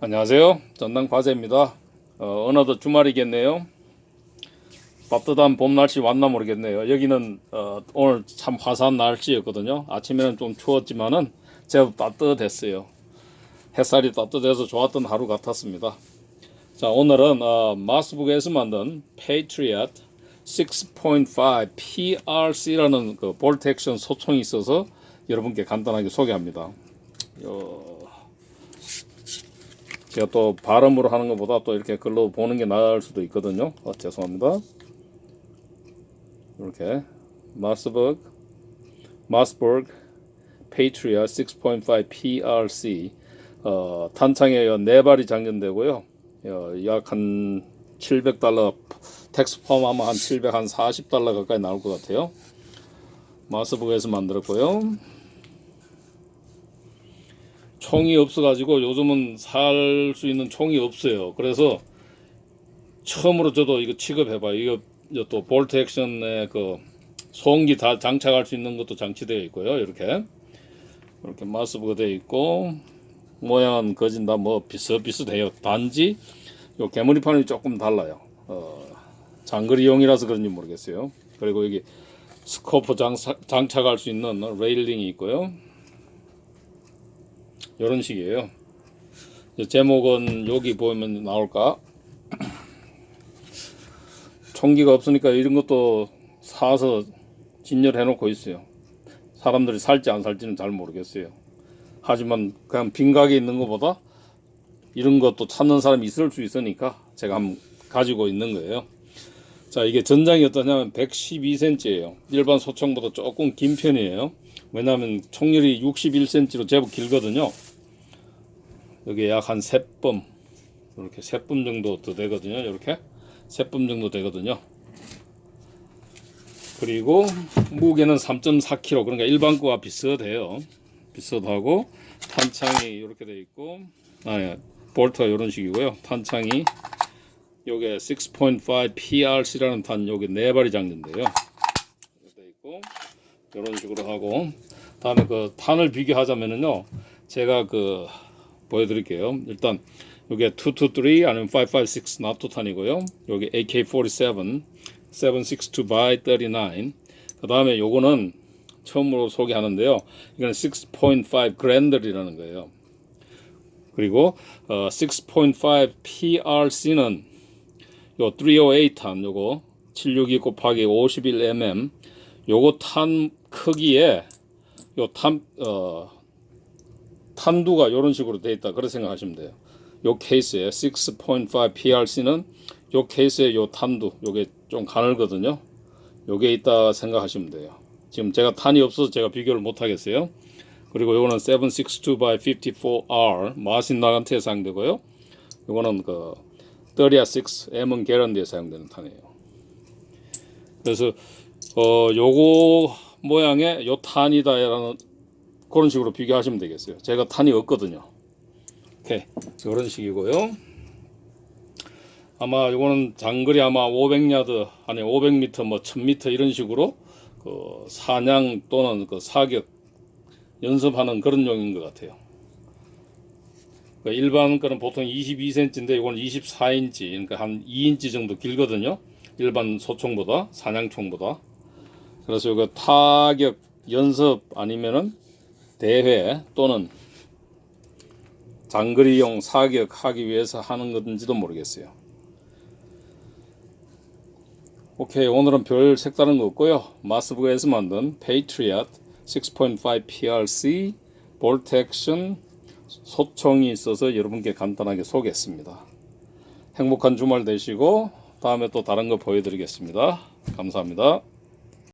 안녕하세요. 전당 과제입니다. 어, 어느덧 주말이겠네요. 따뜻한 봄 날씨 왔나 모르겠네요. 여기는 어, 오늘 참 화사한 날씨였거든요. 아침에는 좀 추웠지만은 제법 따뜻했어요. 햇살이 따뜻해서 좋았던 하루 같았습니다. 자, 오늘은 어, 마스북에서 만든 Patriot 6.5 PRC라는 그 볼트 액션 소총이 있어서 여러분께 간단하게 소개합니다. 어, 제가 또 발음으로 하는 것보다 또 이렇게 글로 보는 게 나을 수도 있거든요. 어, 죄송합니다. 이렇게 마스버그 마스버그 페이트리아 6.5 PRC 어, 탄창에 네 발이 장전되고요. 어, 약한 700달러 텍스 포함하면 한 700, 한 40달러 가까이 나올 것 같아요. 마스버그에서 만들었고요. 총이 없어가지고 요즘은 살 수 있는 총이 없어요. 그래서 처음으로 저도 이거 취급해봐요. 이거 또 볼트 액션에 그 소음기 다 장착할 수 있는 것도 장치되어 있고요. 이렇게 이렇게 마스부가 되어 있고 모양은 거진 다 뭐 비슷비슷해요. 단지 요 개머리판이 조금 달라요. 어, 장거리용이라서 그런지 모르겠어요. 그리고 여기 스코프 장착, 장착할 수 있는 레일링이 있고요. 이런 식이에요. 제목은 여기 보면 나올까? 총기가 없으니까 이런 것도 사서 진열해 놓고 있어요. 사람들이 살지 안 살지는 잘 모르겠어요. 하지만 그냥 빈각에 있는 것보다 이런 것도 찾는 사람이 있을 수 있으니까 제가 한번 가지고 있는 거예요. 자, 이게 전장이 어떠냐면 112cm예요. 일반 소총보다 조금 긴 편이에요. 왜냐하면 총열이 61cm로 제법 길거든요. 여기 약한 3뼘 이렇게 3뼘 정도 더 되거든요. 이렇게 3뼘 정도 되거든요. 그리고 무게는 3.4kg 그러니까 일반 거와 비슷해요. 비슷하고 탄창이 이렇게 돼 있고 아 예. 볼트가 이런 식이고요. 탄창이 요게 6.5 PRC라는 탄 요게 네 발이 장전돼요. 이렇게 돼 있고 이런 식으로 하고 다음에 그 탄을 비교하자면은요. 제가 그 보여드릴게요. 일단 이게 223 아니면 556 나토 탄이고요. 여기 AK47 762 by 39. 그 다음에 요거는 처음으로 소개하는데요. 이거는 6.5 그랜들이라는 거예요. 그리고 어, 6.5 PRC는 요 308 탄 요거 762 곱하기 51mm 요거 탄 크기에 요 탄 어, 탄두가 이런 식으로 돼 있다. 그렇게 생각하시면 돼요. 요 케이스에 6.5 PRC는 요 케이스에 요 탄두 요게 좀 가늘거든요. 요게 있다 생각하시면 돼요. 지금 제가 탄이 없어서 제가 비교를 못 하겠어요. 그리고 요거는 762 by 54R 마신 나간테에 사용되고요. 요거는 그 36 M은 게런디에 사용되는 탄이에요. 그래서 어 요거 모양의 요 탄이다라는 그런 식으로 비교하시면 되겠어요. 제가 탄이 없거든요. 오케이. 이런 식이고요. 아마 이거는 장거리 아마 500야드 아니 500m 뭐 1000m 이런 식으로 그 사냥 또는 그 사격 연습하는 그런 용인 것 같아요. 그 일반 거는 보통 22cm인데 이거는 24인치 그러니까 한 2인치 정도 길거든요. 일반 소총보다 사냥총보다. 그래서 이거 타격 연습 아니면은 대회 또는 장거리용 사격하기 위해서 하는 건지도 모르겠어요. 오케이 오늘은 별 색다른 거 없고요. 마스부에서 만든 Patriot 6.5 PRC 볼트 액션 소총이 있어서 여러분께 간단하게 소개했습니다. 행복한 주말 되시고 다음에 또 다른 거 보여드리겠습니다. 감사합니다.